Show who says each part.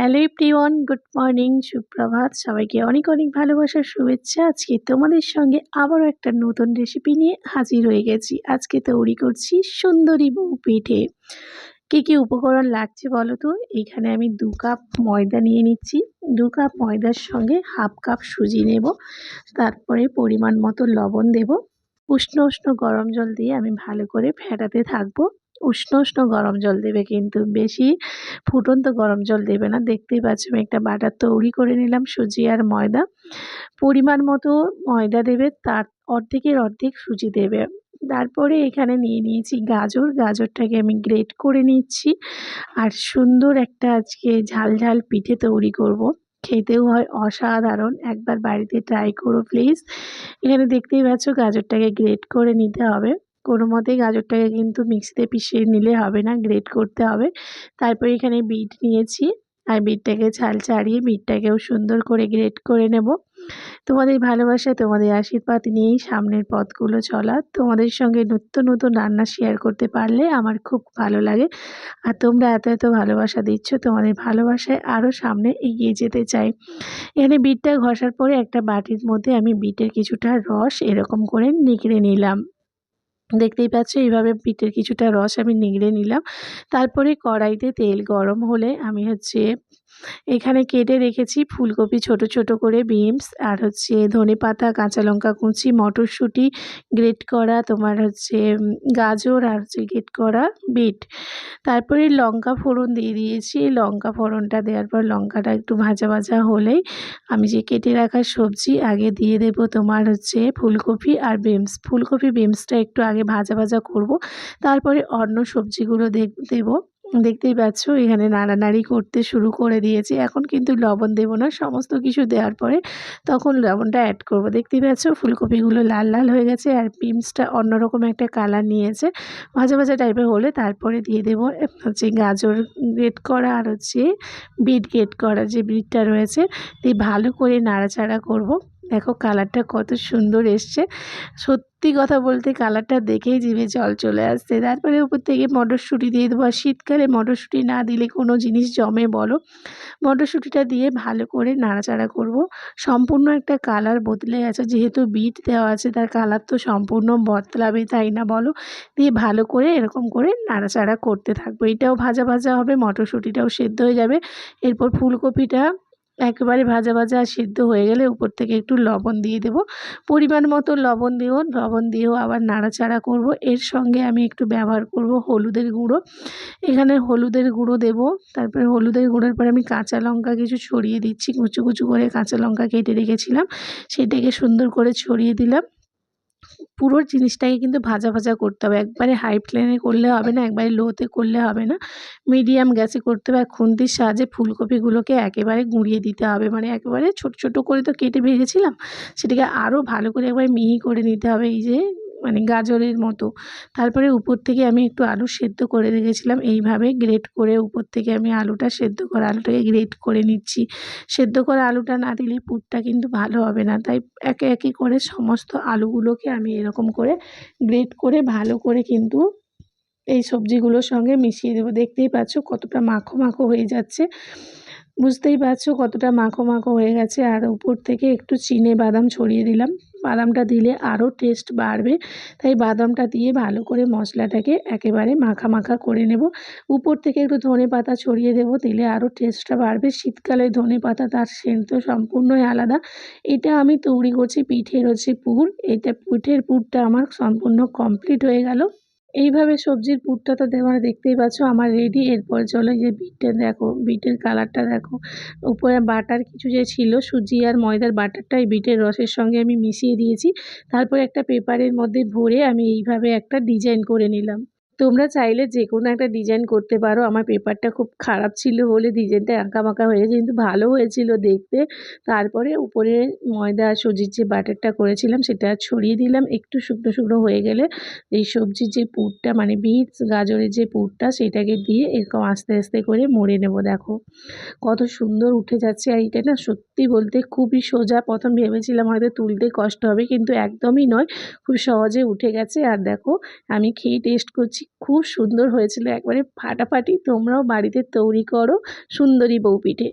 Speaker 1: Hello everyone, good morning, সুপ্রভাত। সবাইকে অনেক অনেক ভালোবাসার শুভেচ্ছা। আজকে তোমাদের সঙ্গে আবারও একটা নতুন রেসিপি নিয়ে হাজির হয়ে গেছি। আজকে তৈরি করছি সুন্দরী বউ পিঠে। কী কী উপকরণ লাগছে বলো তো? এখানে আমি দু কাপ ময়দা নিয়ে নিচ্ছি। দু কাপ ময়দার সঙ্গে হাফ কাপ সুজি নেব। তারপরে পরিমাণ মতো লবণ দেব। উষ্ণ উষ্ণ গরম জল দিয়ে আমি ভালো করে ফেটাতে থাকব। উষ্ণ উষ্ণ গরম জল দেবে কিন্তু বেশি ফুটন্ত গরম জল দেবে না। দেখতেই পাচ্ছ আমি একটা বাটার তৈরি করে নিলাম, সুজি আর ময়দা। পরিমাণ মতো ময়দা দেবে, তার অর্ধেকের অর্ধেক সুজি দেবে। তারপরে এখানে নিয়ে নিয়েছি গাজর। গাজরটাকে আমি গ্রেট করে নিচ্ছি আর সুন্দর একটা আজকে ঝাল ঝাল পিঠে তৈরি করব। খেতেও হয় অসাধারণ, একবার বাড়িতে ট্রাই করো প্লিজ এখানে দেখতেই পাচ্ছ গাজরটাকে গ্রেট করে নিতে হবে। কোনো মতেই গাজরটাকে কিন্তু মিক্সিতে পিষিয়ে নিলে হবে না, গ্রেট করতে হবে। তারপর এখানে বিট নিয়েছি আর বিটটাকে ছাল ছাড়িয়ে বিটটাকেও সুন্দর করে গ্রেট করে নেব। তোমাদের ভালোবাসা, তোমাদের আশীর্বাদ নিয়েই সামনের পথগুলো চলা। তোমাদের সঙ্গে নতুন নতুন রান্না শেয়ার করতে পারলে আমার খুব ভালো লাগে। আর তোমরা এত এত ভালোবাসা দিচ্ছ, তোমাদের ভালোবাসায় আরও সামনে এগিয়ে যেতে চাই। এখানে বিটটা ঘষার পরে একটা বাটির মধ্যে আমি বিটের কিছুটা রস এরকম করে নিগড়ে নিলাম। দেখতেই পাচ্ছ, এইভাবে পিঠের কিছুটা রস আমি নিংড়ে নিলাম। তারপরে কড়াইতে তেল গরম হলে আমি হচ্ছে এখানে কেটে রেখেছি ফুলকপি, ছোট ছোট করে বিনস আর হচ্ছে ধনে পাতা, কাঁচা লঙ্কা কুচি, মটরশুঁটি, গ্রেট করা, তোমার হচ্ছে গাজর আর হচ্ছে গ্রেট করা বিট। তারপরে লঙ্কা ফোড়ন দিয়ে দিয়েছি। লঙ্কা ফোড়নটা দেওয়ার পর লঙ্কাটা একটু ভাজা ভাজা হলেই আমি যে কেটে রাখা সবজি, আগে দিয়ে দেব তোমার হচ্ছে ফুলকপি আর বিমস ফুলকপি বিমসটা একটু আগে ভাজা ভাজা করব। তারপরে অন্য সবজিগুলো দেব। দেখতেই পাচ্ছ, এখানে নাড়ানাড়ি করতে শুরু করে দিয়েছি। এখন কিন্তু লবণ দেবো না, সমস্ত কিছু দেওয়ার পরে তখন লবণটা অ্যাড করব। দেখতেই পাচ্ছ, ফুলকপিগুলো লাল লাল হয়ে গেছে আর পিমসটা অন্যরকম একটা কালার নিয়েছে। ভাজা ভাজা টাইপের হলে তারপরে দিয়ে দেবো হচ্ছে গাজর গ্রেট করা আর হচ্ছে বিট গ্রেট করা যে বিটটা রয়েছে। দিয়ে ভালো করে নাড়াচাড়া করব। দেখো কালারটা কত সুন্দর এসছে। সত্যি কথা বলতে কালারটা দেখেই জিভে জল চলে আসছে। তারপরে উপর থেকে মটরশুঁটি দিয়ে দেবো। আর শীতকালে মটরশুঁটি না দিলে কোনো জিনিস জমে বলো। মটরশুঁটিটা দিয়ে ভালো করে নাড়াচাড়া করব। সম্পূর্ণ একটা কালার বদলে গেছে। যেহেতু বিট দেওয়া আছে, তার কালার তো সম্পূর্ণ বদলাবে, তাই না বলো? দিয়ে ভালো করে এরকম করে নাড়াচাড়া করতে থাকব। এটাও ভাজা ভাজা হবে, মটরশুঁটিটাও সেদ্ধ হয়ে যাবে। এরপর ফুলকপিটা একেবারে ভাজা ভাজা সিদ্ধ হয়ে গেলে উপর থেকে একটু লবণ দিয়ে দেব। পরিমাণ মতো লবণ দিও, লবণ দিয়েও আবার নাড়াচাড়া করব। এর সঙ্গে আমি একটু ব্যবহার করব হলুদের গুঁড়ো। এখানে হলুদের গুঁড়ো দেব। তারপরে হলুদের গুঁড়োর পরে আমি কাঁচা লঙ্কা কিছু ছড়িয়ে দিচ্ছি। কুচু কুচু করে কাঁচা লঙ্কা কেটে রেখেছিলাম। সেটাকে সুন্দর করে ছড়িয়ে দিলাম। পুরো জিনিসটাকে কিন্তু ভাজা ভাজা করতে হবে। একবারে হাই ফ্লেমে করলে হবে না, একবারে লোতে করলে হবে না। মিডিয়াম গ্যাসে করতে হবে আর খুন্তির সাহায্যে ফুলকপিগুলোকে একেবারে গুঁড়িয়ে দিতে হবে। মানে একেবারে ছোট ছোট করে তো কেটে ভেজেছিলাম, সেটাকে আরও ভালো করে একবারে মিহি করে নিতে হবে। এই যে মানে গাজরের মতো। তারপরে উপর থেকে আমি একটু আলু সেদ্ধ করে রেখেছিলাম। এইভাবে গ্রেট করে উপর থেকে আমি আলুটা সেদ্ধ করা, আলুটাকে গ্রেট করে নিচ্ছি। সেদ্ধ করা আলুটা না দিলে পুরটা কিন্তু ভালো হবে না। তাই একে একে করে সমস্ত আলুগুলোকে আমি এরকম করে গ্রেট করে ভালো করে কিন্তু এই সবজিগুলোর সঙ্গে মিশিয়ে দেবো। দেখতেই পাচ্ছ কতটা মাখো মাখো হয়ে যাচ্ছে। বুঝতেই পারছ কতটা মাখো মাখো হয়ে গেছে। আর উপর থেকে একটু চিনে বাদাম ছড়িয়ে দিলাম। বাদামটা দিলে আরও টেস্ট বাড়বে। তাই বাদামটা দিয়ে ভালো করে মশলাটাকে একেবারে মাখা মাখা করে নেব। উপর থেকে একটু ধনে পাতা ছড়িয়ে দেবো, দিলে আরও টেস্টটা বাড়বে। শীতকালে ধনে পাতা তার সেন্ট তো সম্পূর্ণই আলাদা। এটা আমি তৈরি করছি পিঠের হচ্ছে পুর। এটা পিঠের পুরটা আমার সম্পূর্ণ কমপ্লিট হয়ে গেল। এইভাবে সবজির পুরটা তো তোমরা দেখতেই পাচ্ছ, আমার রেডি এরপর চলো যে বিটটা দেখো, বিটের কালারটা দেখো। উপরে বাটার কিছু যে ছিল, সুজি আর ময়দার বাটারটা, এই বিটের রসের সঙ্গে আমি মিশিয়ে দিয়েছি। তারপর একটা পেপারের মধ্যে ভরে আমি এইভাবে একটা ডিজাইন করে নিলাম। তোমরা চাইলে যে কোনো একটা ডিজাইন করতে পারো। আমার পেপারটা খুব খারাপ ছিল বলে ডিজাইনটা আঁকা বাঁকা হয়েছে কিন্তু ভালো হয়েছিল দেখতে। তারপরে উপরে ময়দা সুজির যে বাটারটা করেছিলাম, সেটা ছড়িয়ে দিলাম। একটু শুকনো শুকনো হয়ে গেলে এই সবজির যে পুরটা মানে বিটস গাজরের যে পুরটা, সেটাকে দিয়ে এরকম আস্তে আস্তে করে মরে নেব, দেখো। কত সুন্দর উঠে যাচ্ছে আর এটা না সত্যি বলতে খুবই সোজা প্রথম ভেবেছিলাম, হয়তো তুলতে কষ্ট হবে, কিন্তু একদমই নয়। খুব সহজে উঠে গেছে। আর দেখো, আমি খেয়ে টেস্ট করছি খুব সুন্দর হয়েছিল। একবারে ফাটাফাটি তোমরাও বাড়িতে তৈরি করো সুন্দরী বউ পিঠে